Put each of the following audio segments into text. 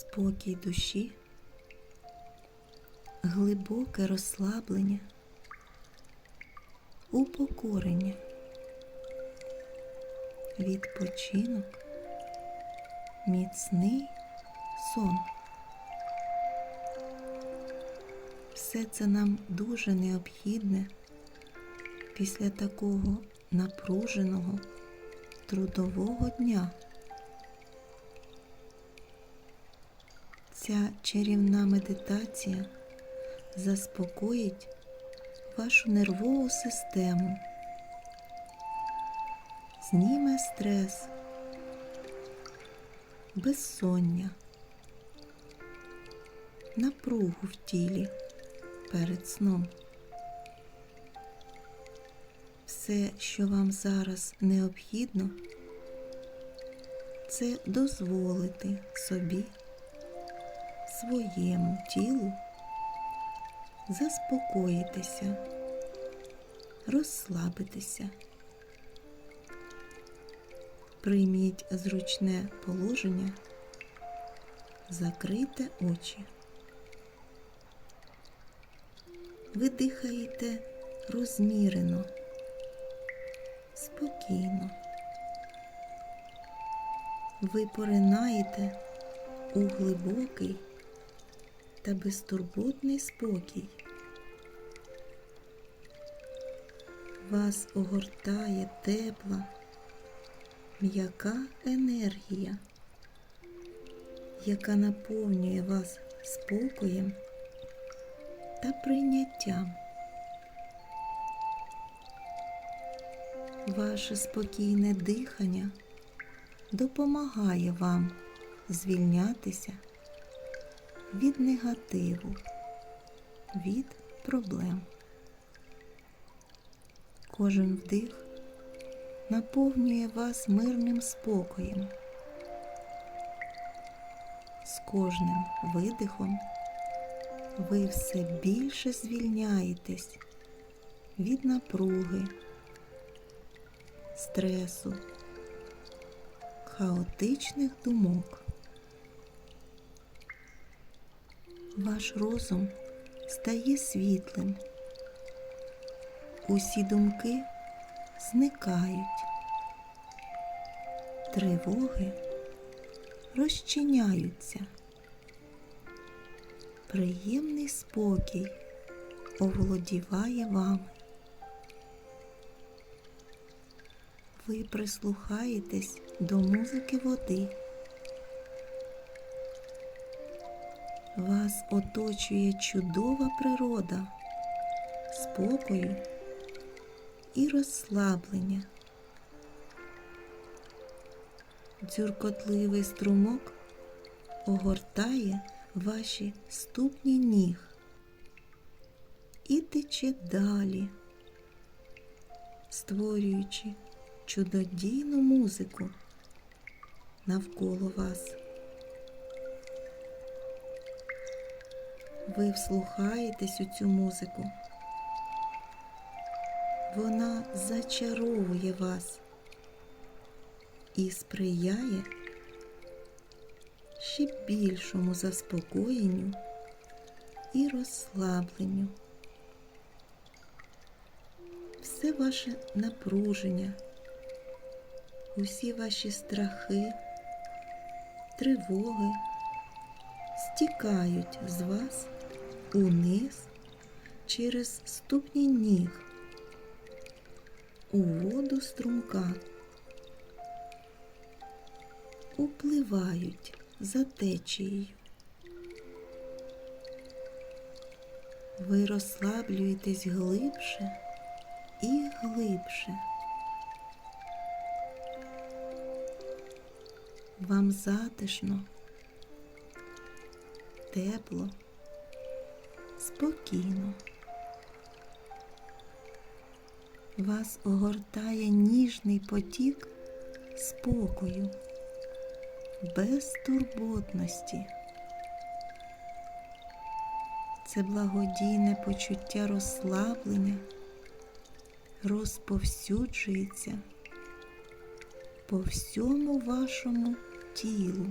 спокій душі, глибоке розслаблення, упокорення, відпочинок, міцний сон. Все це нам дуже необхідне після такого напруженого трудового дня. Ця чарівна медитація заспокоїть вашу нервову систему, зніме стрес, безсоння, напругу в тілі перед сном. Все, що вам зараз необхідно, це дозволити собі, своєму тілу заспокоїтися, розслабитися. Прийміть зручне положення, закрийте очі. Ви дихаєте розмірено, спокійно. Ви поринаєте у глибокий та безтурботний спокій. Вас огортає тепла, м'яка енергія, яка наповнює вас спокоєм та прийняттям. Ваше спокійне дихання допомагає вам звільнятися від негативу, від проблем. Кожен вдих наповнює вас мирним спокоєм. З кожним видихом ви все більше звільняєтесь від напруги, стресу, хаотичних думок. Ваш розум стає світлим. Усі думки зникають, тривоги розчиняються. Приємний спокій оволодіває вами. Ви прислухаєтесь до музики води. Вас оточує чудова природа, спокою і розслаблення. Дзюркотливий струмок огортає ваші ступні ніг і тече далі, створюючи чудодійну музику навколо вас. Ви вслухаєтесь у цю музику. Вона зачаровує вас і сприяє ще більшому заспокоєнню і розслабленню. Все ваше напруження, усі ваші страхи, тривоги стікають з вас униз через ступні ніг у воду струмка, upливають за течією. Ви розслаблюєтесь глибше і глибше. Вам затишно, тепло, спокійно. Вас огортає ніжний потік спокою, безтурботності. Це благодійне почуття розслаблення розповсюджується по всьому вашому тілу.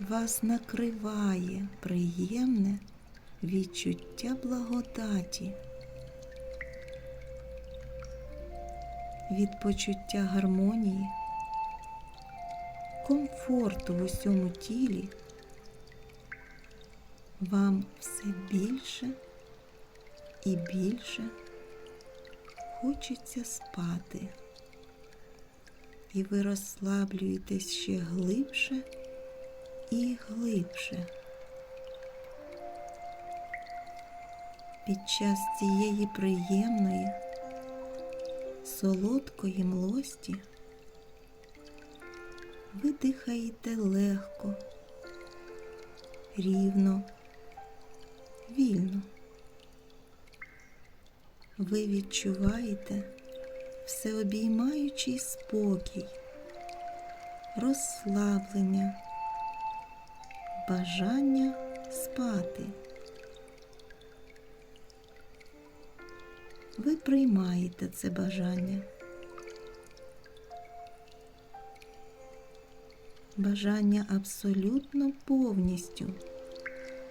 вас накриває приємне відчуття благодаті, від почуття гармонії, комфорту в усьому тілі вам все більше і більше хочеться спати, і ви розслаблюєтесь ще глибше і глибше. Під час цієї приємної, солодкої млості ви дихаєте легко, рівно, вільно. Ви відчуваєте всеобіймаючий спокій, розслаблення, бажання спати. Ви приймаєте це бажання. Бажання абсолютно повністю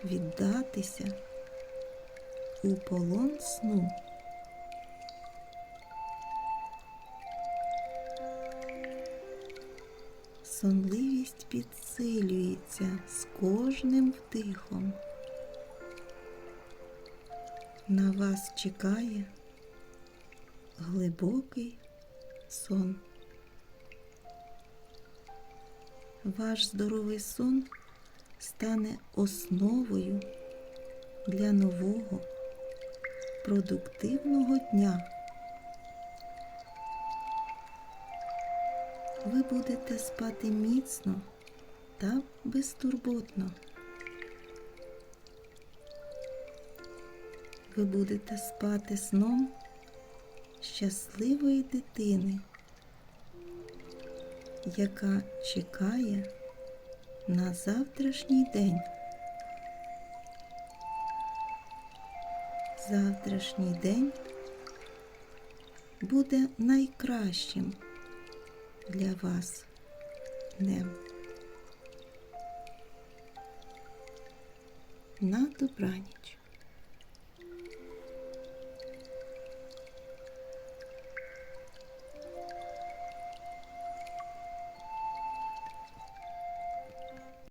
віддатися у полон сну. Сонливість підсилюється з кожним вдихом. На вас чекає глибокий сон. Ваш здоровий сон стане основою для нового продуктивного дня. Ви будете спати міцно та безтурботно. Ви будете спати сном щасливої дитини, яка чекає на завтрашній день. Завтрашній день буде найкращим для вас днем. На добраніч.